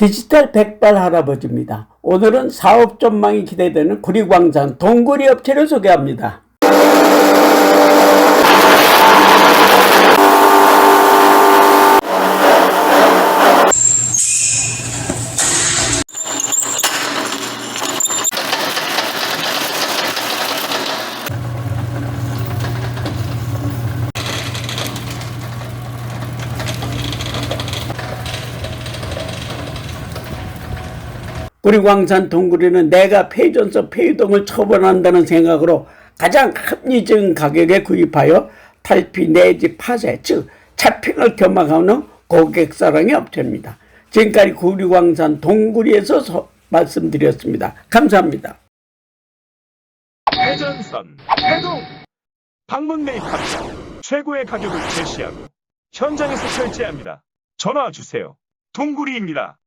디지털 백발 할아버지입니다. 오늘은 사업 전망이 기대되는 구리광산 동구리 업체를 소개합니다. 구리광산 동구리는 내가 폐전서 폐유동을 처분한다는 생각으로 가장 합리적인 가격에 구입하여 탈피 내지 파쇄 즉 차핑을 겸하는 고객 사랑의 업체입니다. 지금까지 구리광산 동구리에서 서- 말씀드렸습니다. 감사합니다. 회전선, 해동! 방문 매입합니다. 최고의 가격을 제시하고 현장에서 결제합니다. 전화 주세요. 동구리입니다.